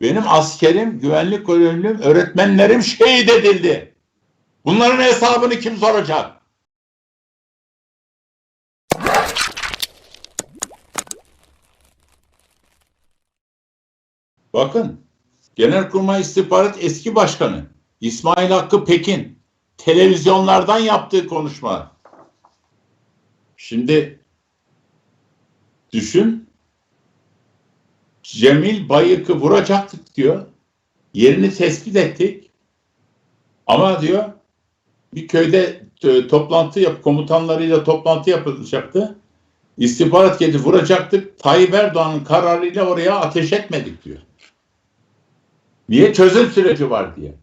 Benim askerim, güvenlik görevlim, öğretmenlerim şehit edildi. Bunların hesabını kim soracak? Bakın, Genelkurmay İstihbarat eski başkanı İsmail Hakkı Pekin televizyonlardan yaptığı konuşma. Şimdi düşün Cemil Bayık'ı vuracaktık diyor. Yerini tespit ettik. Ama diyor bir köyde e, toplantı yap komutanlarıyla toplantı yapılacaktı. İstihbarat geldi vuracaktık. Tayyip Erdoğan'ın kararıyla oraya ateş etmedik diyor. Niye? Çözüm süreci var diye.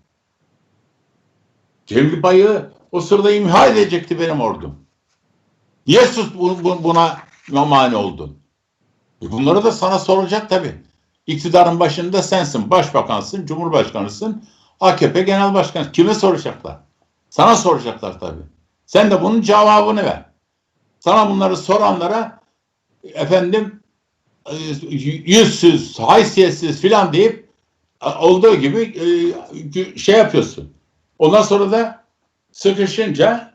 Cemil Bayık'ı o sırada imha edecekti benim ordum. Niye sus bu- bu- buna mani oldun? E bunları da sana soracak tabii. İktidarın başında sensin, başbakansın, cumhurbaşkanısın, AKP genel başkanı. Kime soracaklar? Sana soracaklar tabii. Sen de bunun cevabını ver. Sana bunları soranlara efendim e, yüzsüz, haysiyetsiz filan deyip e, olduğu gibi şey yapıyorsun. Ondan sonra da sıkışınca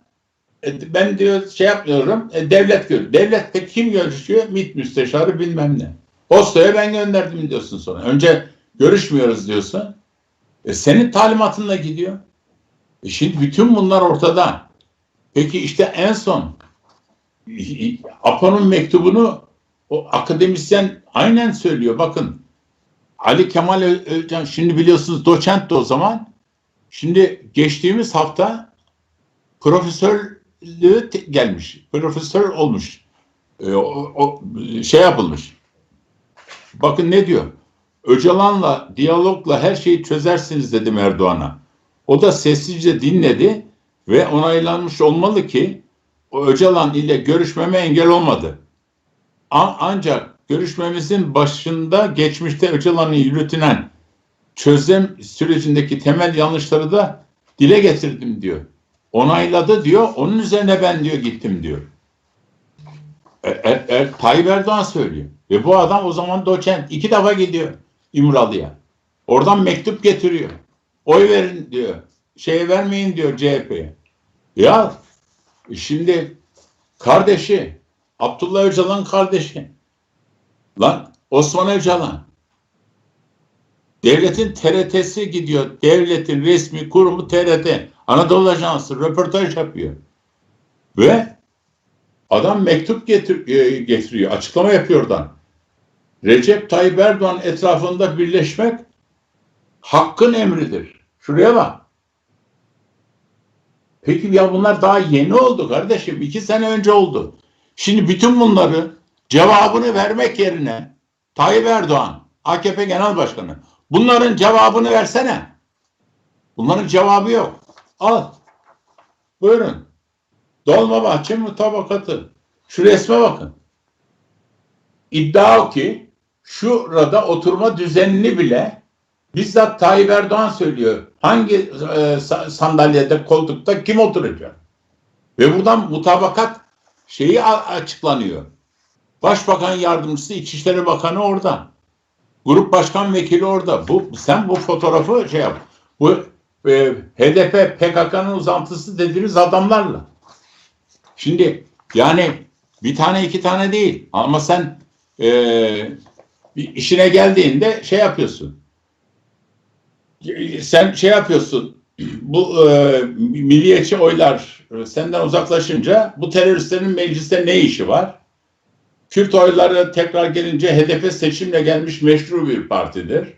ben diyor şey yapmıyorum. E, devlet gör. Devlette kim görüşüyor? MİT müsteşarı bilmem ne. Postoya ben gönderdim diyorsun sonra. Önce görüşmüyoruz diyorsun. E, senin talimatınla gidiyor. E, şimdi bütün bunlar ortada. Peki işte en son APO'nun mektubunu o akademisyen aynen söylüyor. Bakın Ali Kemal Özcan şimdi biliyorsunuz doçent de o zaman. Şimdi geçtiğimiz hafta profesörlüğü te- gelmiş. Profesör olmuş. Ee, o, o şey yapılmış. Bakın ne diyor? Öcalan'la diyalogla her şeyi çözersiniz dedim Erdoğan'a. O da sessizce dinledi ve onaylanmış olmalı ki o Öcalan ile görüşmeme engel olmadı. A- ancak görüşmemizin başında geçmişte Öcalan'ı yürütülen çözüm sürecindeki temel yanlışları da dile getirdim diyor. Onayladı diyor. Onun üzerine ben diyor gittim diyor. E, e, e, Tayyip Erdoğan söylüyor. Ve bu adam o zaman doçent. iki defa gidiyor İmralı'ya. Oradan mektup getiriyor. Oy verin diyor. Şeye vermeyin diyor CHP'ye. Ya şimdi kardeşi Abdullah Öcalan kardeşi. Lan Osman Öcalan. Devletin TRT'si gidiyor. Devletin resmi kurumu TRT. Anadolu Ajansı röportaj yapıyor. Ve adam mektup getir, e, getiriyor. Açıklama yapıyor oradan. Recep Tayyip Erdoğan etrafında birleşmek hakkın emridir. Şuraya bak. Peki ya bunlar daha yeni oldu kardeşim. İki sene önce oldu. Şimdi bütün bunları cevabını vermek yerine Tayyip Erdoğan, AKP Genel Başkanı bunların cevabını versene. Bunların cevabı yok. Al. Buyurun. Dolmabahçe mutabakatı. Şu resme bakın. İddia o ki şurada oturma düzenini bile bizzat Tayyip Erdoğan söylüyor. Hangi e, sa- sandalyede, koltukta kim oturacak? Ve buradan mutabakat şeyi açıklanıyor. Başbakan yardımcısı, İçişleri Bakanı orada. Grup başkan vekili orada. Bu sen bu fotoğrafı şey yap. Bu e, HDP PKK'nın uzantısı dediğiniz adamlarla. Şimdi yani bir tane iki tane değil ama sen e, işine geldiğinde şey yapıyorsun. Sen şey yapıyorsun. Bu e, milliyetçi oylar senden uzaklaşınca bu teröristlerin mecliste ne işi var? Kürt oyları tekrar gelince HDP seçimle gelmiş meşru bir partidir.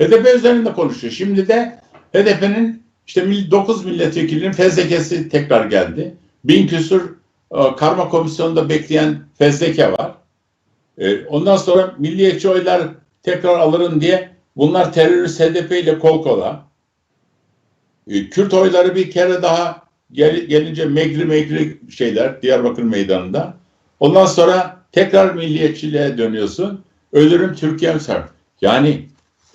HDP üzerinde konuşuyor. Şimdi de HDP'nin işte 9 milletvekilinin fezlekesi tekrar geldi. Bin küsur e, karma komisyonunda bekleyen fezleke var. E, ondan sonra milliyetçi oylar tekrar alırım diye bunlar terörist HDP ile kol kola. E, Kürt oyları bir kere daha gel, gelince megri megri şeyler Diyarbakır meydanında. Ondan sonra tekrar milliyetçiliğe dönüyorsun. Ölürüm Türkiye'm sar. Yani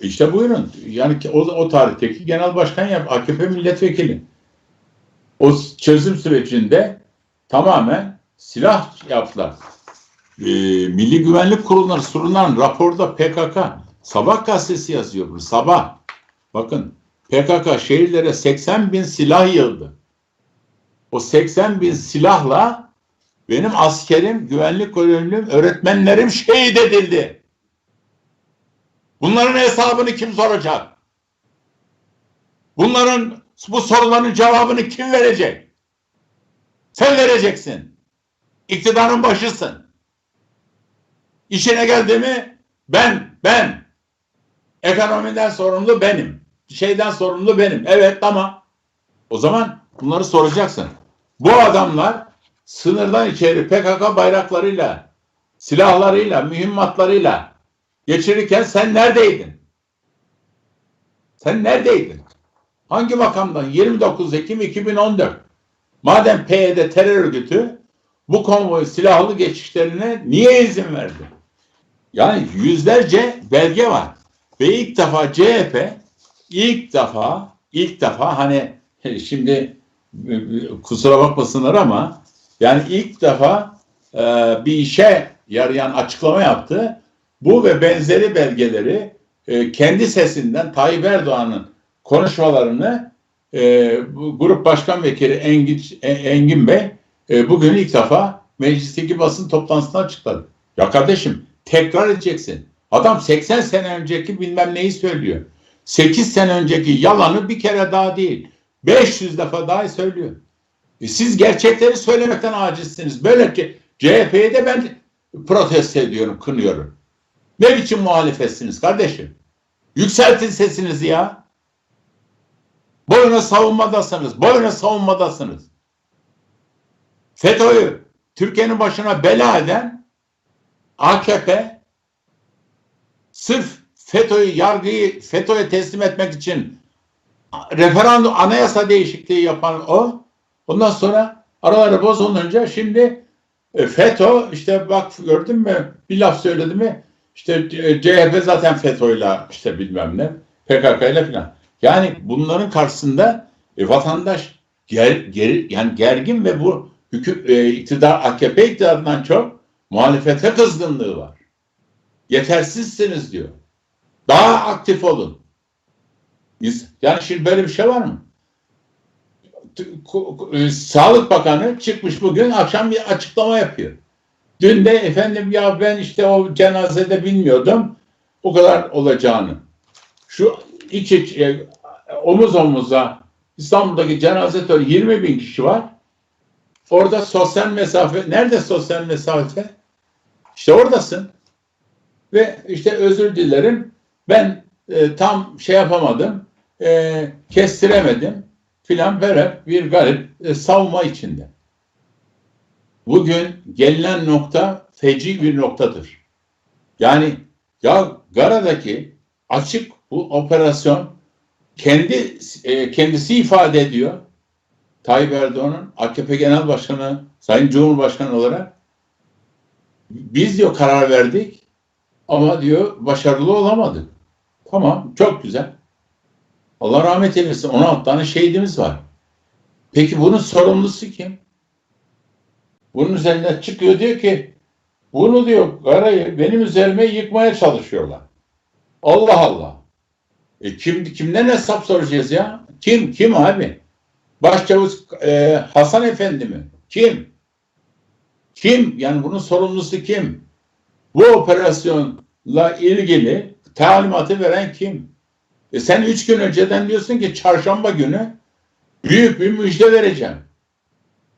işte buyurun. Yani o, o tarihteki genel başkan yap. AKP milletvekili. O çözüm sürecinde tamamen silah yaptılar. Ee, Milli Güvenlik Kurulu'na sunulan raporda PKK Sabah gazetesi yazıyor bunu. Sabah. Bakın PKK şehirlere 80 bin silah yığdı. O 80 bin silahla benim askerim, güvenlik görevlim, öğretmenlerim şehit edildi. Bunların hesabını kim soracak? Bunların bu soruların cevabını kim verecek? Sen vereceksin. İktidarın başısın. İşine geldi mi ben, ben. Ekonomiden sorumlu benim. Şeyden sorumlu benim. Evet tamam. O zaman bunları soracaksın. Bu adamlar sınırdan içeri PKK bayraklarıyla, silahlarıyla, mühimmatlarıyla geçirirken sen neredeydin? Sen neredeydin? Hangi makamdan? 29 Ekim 2014. Madem PYD terör örgütü bu konvoy silahlı geçişlerine niye izin verdi? Yani yüzlerce belge var. Ve ilk defa CHP ilk defa ilk defa hani şimdi kusura bakmasınlar ama yani ilk defa e, bir işe yarayan açıklama yaptı. Bu ve benzeri belgeleri e, kendi sesinden Tayyip Erdoğan'ın konuşmalarını e, Grup Başkan Vekili Engin, Engin Bey e, bugün ilk defa meclisteki basın toplantısında açıkladı. Ya kardeşim tekrar edeceksin. Adam 80 sene önceki bilmem neyi söylüyor. 8 sene önceki yalanı bir kere daha değil. 500 defa daha söylüyor. E siz gerçekleri söylemekten acizsiniz. Böylece CHP'yi de ben protesto ediyorum, kınıyorum. Ne biçim muhalefetsiniz kardeşim? Yükseltin sesinizi ya. Boyuna savunmadasınız. Boyuna savunmadasınız. FETÖ'yü Türkiye'nin başına bela eden AKP sırf FETÖ'yü yargıyı FETÖ'ye teslim etmek için referandum anayasa değişikliği yapan o. Ondan sonra araları bozulunca şimdi e, FETÖ işte bak gördün mü bir laf söyledi mi işte e, CHP zaten FETÖ'yle işte bilmem ne PKK ile filan. Yani bunların karşısında e, vatandaş ger, ger, yani gergin ve bu hüküm, e, iktidar AKP iktidarından çok muhalefete kızgınlığı var. Yetersizsiniz diyor. Daha aktif olun. Yani şimdi böyle bir şey var mı? E, Sağlık Bakanı çıkmış bugün akşam bir açıklama yapıyor. Dün de efendim ya ben işte o cenazede bilmiyordum o kadar olacağını. Şu iki e, omuz omuza İstanbul'daki cenaze töreni 20 bin kişi var. Orada sosyal mesafe, nerede sosyal mesafe? İşte oradasın. Ve işte özür dilerim ben e, tam şey yapamadım, e, kestiremedim filan böyle bir garip e, savunma içinde. Bugün gelinen nokta feci bir noktadır. Yani ya Gara'daki açık bu operasyon kendi e, kendisi ifade ediyor. Tayyip Erdoğan'ın AKP Genel Başkanı, Sayın Cumhurbaşkanı olarak biz diyor karar verdik ama diyor başarılı olamadık. Tamam çok güzel. Allah rahmet eylesin 16 tane şehidimiz var. Peki bunun sorumlusu kim? Bunun üzerine çıkıyor diyor ki bunu diyor Garayı benim üzerime yıkmaya çalışıyorlar. Allah Allah. E kim kimden hesap soracağız ya? Kim? Kim abi? Başçavuş e, Hasan Efendi mi? Kim? Kim? Yani bunun sorumlusu kim? Bu operasyonla ilgili talimatı veren kim? E sen üç gün önceden diyorsun ki çarşamba günü büyük bir müjde vereceğim.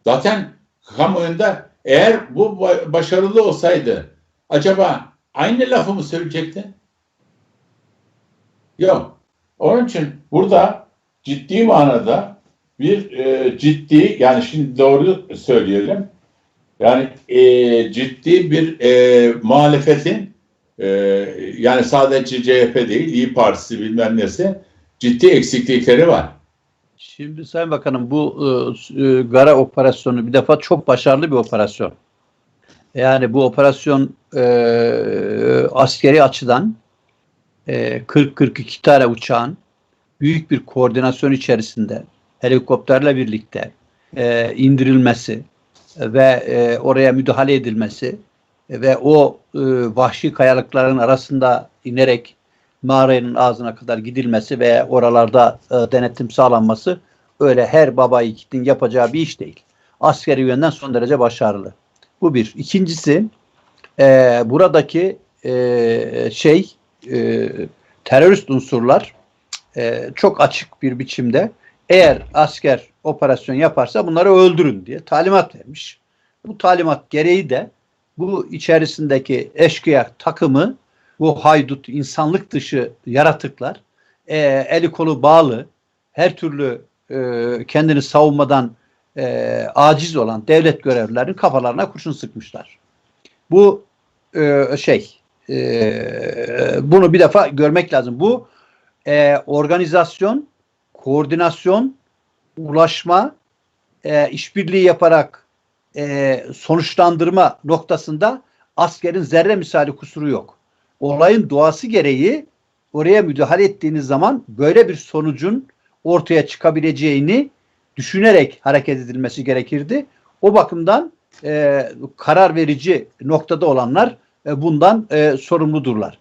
Zaten kamuoyunda eğer bu başarılı olsaydı acaba aynı lafı mı söyleyecekti? Yok. Onun için burada ciddi manada bir e, ciddi yani şimdi doğru söyleyelim yani e, ciddi bir e, muhalefetin e, yani sadece CHP değil İyi Partisi bilmem nesi ciddi eksiklikleri var. Şimdi Sayın Bakanım bu e, e, Gara operasyonu bir defa çok başarılı bir operasyon. Yani bu operasyon e, askeri açıdan e, 40-42 tane uçağın büyük bir koordinasyon içerisinde helikopterle birlikte e, indirilmesi ve e, oraya müdahale edilmesi ve o e, vahşi kayalıkların arasında inerek mağaranın ağzına kadar gidilmesi ve oralarda e, denetim sağlanması öyle her baba yiğidin yapacağı bir iş değil. Askeri yönden son derece başarılı. Bu bir. İkincisi e, buradaki e, şey e, terörist unsurlar e, çok açık bir biçimde eğer asker operasyon yaparsa bunları öldürün diye talimat vermiş. Bu talimat gereği de bu içerisindeki eşkıya takımı bu haydut insanlık dışı yaratıklar e, eli kolu bağlı her türlü e, kendini savunmadan e, aciz olan devlet görevlilerinin kafalarına kurşun sıkmışlar. Bu e, şey e, bunu bir defa görmek lazım. Bu e, organizasyon, koordinasyon, ulaşma, e, işbirliği yaparak e, sonuçlandırma noktasında askerin zerre misali kusuru yok. Olayın doğası gereği oraya müdahale ettiğiniz zaman böyle bir sonucun ortaya çıkabileceğini düşünerek hareket edilmesi gerekirdi. O bakımdan e, karar verici noktada olanlar e, bundan e, sorumludurlar.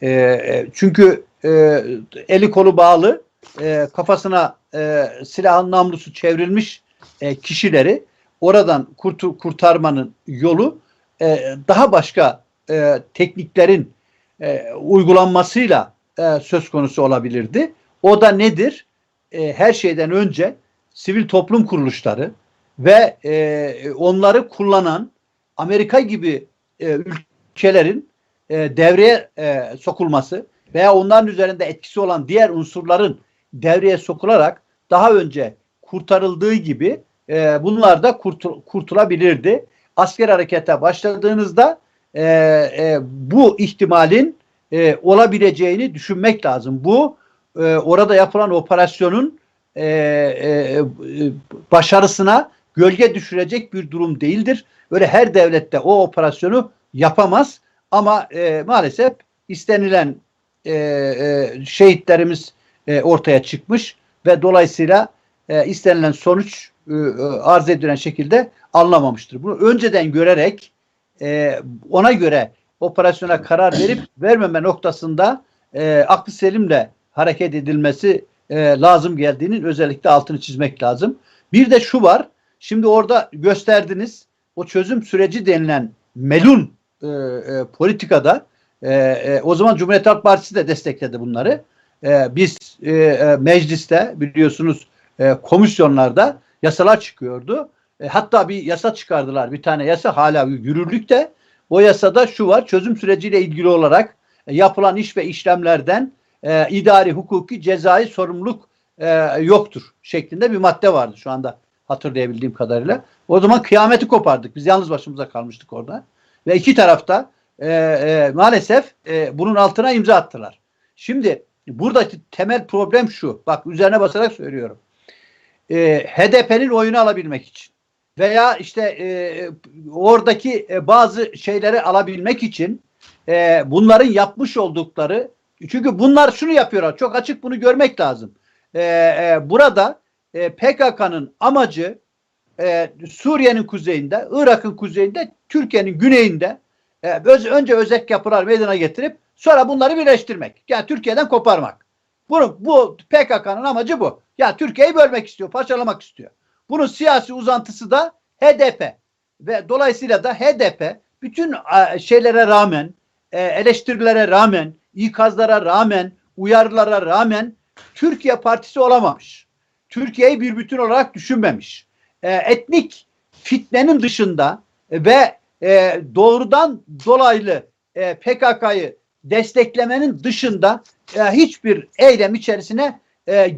E, e, çünkü e, eli kolu bağlı, e, kafasına e, silahın namlusu çevrilmiş e, kişileri oradan kurtu, kurtarmanın yolu e, daha başka e, tekniklerin e, uygulanmasıyla e, söz konusu olabilirdi. O da nedir? E, her şeyden önce sivil toplum kuruluşları ve e, onları kullanan Amerika gibi e, ülkelerin e, devreye e, sokulması veya onların üzerinde etkisi olan diğer unsurların devreye sokularak daha önce kurtarıldığı gibi e, bunlar da kurtul- kurtulabilirdi. Asker harekete başladığınızda e, e, bu ihtimalin e, olabileceğini düşünmek lazım. Bu e, orada yapılan operasyonun e, e, başarısına gölge düşürecek bir durum değildir. Böyle her devlette o operasyonu yapamaz ama e, maalesef istenilen e, e, şehitlerimiz e, ortaya çıkmış ve dolayısıyla e, istenilen sonuç e, arz edilen şekilde anlamamıştır. Bunu önceden görerek e, ona göre operasyona karar verip vermeme noktasında e, aklı selimle hareket edilmesi e, lazım geldiğinin özellikle altını çizmek lazım. Bir de şu var. Şimdi orada gösterdiniz o çözüm süreci denilen melun e, e, politikada e, e, o zaman Cumhuriyet Halk Partisi de destekledi bunları. E, biz e, e, mecliste biliyorsunuz e, komisyonlarda yasalar çıkıyordu. E, hatta bir yasa çıkardılar. Bir tane yasa hala yürürlükte. O yasada şu var. Çözüm süreciyle ilgili olarak e, yapılan iş ve işlemlerden e, idari, hukuki, cezai sorumluluk e, yoktur şeklinde bir madde vardı şu anda hatırlayabildiğim kadarıyla. O zaman kıyameti kopardık. Biz yalnız başımıza kalmıştık orada. Ve iki tarafta e, e, maalesef e, bunun altına imza attılar. Şimdi buradaki temel problem şu. Bak üzerine basarak söylüyorum. E, HDP'nin oyunu alabilmek için veya işte e, oradaki e, bazı şeyleri alabilmek için e, bunların yapmış oldukları çünkü bunlar şunu yapıyorlar. Çok açık bunu görmek lazım. E, e, burada e, PKK'nın amacı e, Suriye'nin kuzeyinde, Irak'ın kuzeyinde, Türkiye'nin güneyinde e, öz, önce özek yapılar meydana getirip sonra bunları birleştirmek. Yani Türkiye'den koparmak. Bunu, bu PKK'nın amacı bu. Ya Türkiye'yi bölmek istiyor, parçalamak istiyor. Bunun siyasi uzantısı da HDP ve dolayısıyla da HDP bütün şeylere rağmen, e, eleştirilere rağmen, ikazlara rağmen, uyarılara rağmen Türkiye Partisi olamamış. Türkiye'yi bir bütün olarak düşünmemiş. E, etnik fitnenin dışında ve e, doğrudan dolaylı PKK'yı desteklemenin dışında hiçbir eylem içerisine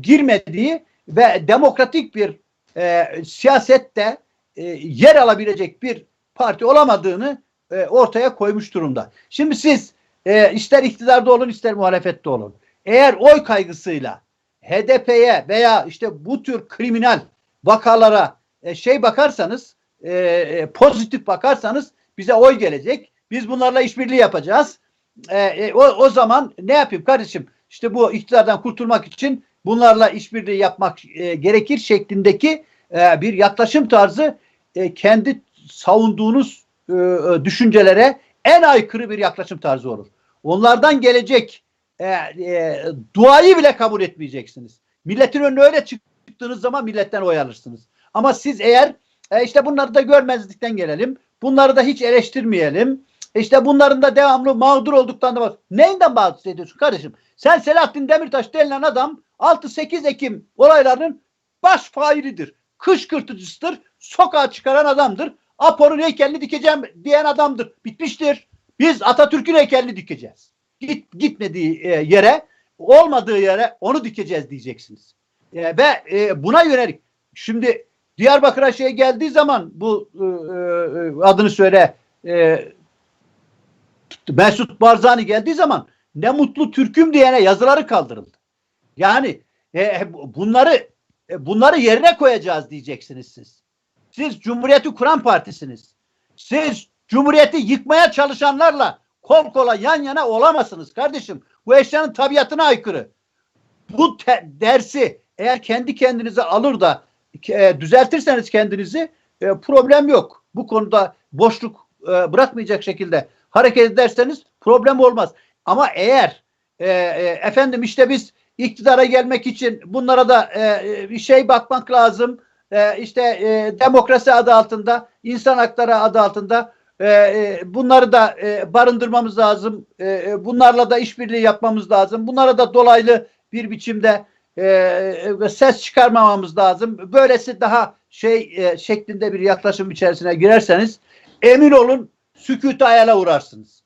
girmediği ve demokratik bir e, siyasette e, yer alabilecek bir parti olamadığını e, ortaya koymuş durumda. Şimdi siz e, ister iktidarda olun ister muhalefette olun. Eğer oy kaygısıyla HDP'ye veya işte bu tür kriminal vakalara e, şey bakarsanız e, e, pozitif bakarsanız bize oy gelecek. Biz bunlarla işbirliği yapacağız. E, e, o, o zaman ne yapayım kardeşim? İşte bu iktidardan kurtulmak için bunlarla işbirliği yapmak e, gerekir şeklindeki e, bir yaklaşım tarzı e, kendi savunduğunuz e, düşüncelere en aykırı bir yaklaşım tarzı olur. Onlardan gelecek e, e, duayı bile kabul etmeyeceksiniz. Milletin önüne öyle çıktığınız zaman milletten oy alırsınız. Ama siz eğer e, işte bunları da görmezlikten gelelim. Bunları da hiç eleştirmeyelim. İşte bunların da devamlı mağdur olduklarını. Neyinden mağdur ediyorsun kardeşim? Sen Selahattin Demirtaş denilen adam 6-8 Ekim olaylarının baş failidir. Kışkırtıcısıdır. Sokağa çıkaran adamdır. Apo'nun heykelini dikeceğim diyen adamdır. Bitmiştir. Biz Atatürk'ün heykelini dikeceğiz. Git, gitmediği e, yere, olmadığı yere onu dikeceğiz diyeceksiniz. E, ve e, buna yönelik şimdi Diyarbakır'a şey geldiği zaman bu e, e, adını söyle e, Mesut Barzani geldiği zaman ne mutlu Türk'üm diyene yazıları kaldırıldı. Yani e, bunları e, bunları yerine koyacağız diyeceksiniz siz. Siz Cumhuriyeti kuran partisiniz. Siz Cumhuriyeti yıkmaya çalışanlarla kol kola yan yana olamazsınız kardeşim. Bu eşyanın tabiatına aykırı. Bu dersi eğer kendi kendinize alır da e, düzeltirseniz kendinizi e, problem yok. Bu konuda boşluk e, bırakmayacak şekilde hareket ederseniz problem olmaz. Ama eğer e, e, efendim işte biz iktidara gelmek için bunlara da e, bir şey bakmak lazım. E, işte e, demokrasi adı altında, insan hakları adı altında e, e, bunları da e, barındırmamız lazım. E, e, bunlarla da işbirliği yapmamız lazım. Bunlara da dolaylı bir biçimde e, ses çıkarmamamız lazım. Böylesi daha şey e, şeklinde bir yaklaşım içerisine girerseniz emin olun sükût ayala uğrarsınız.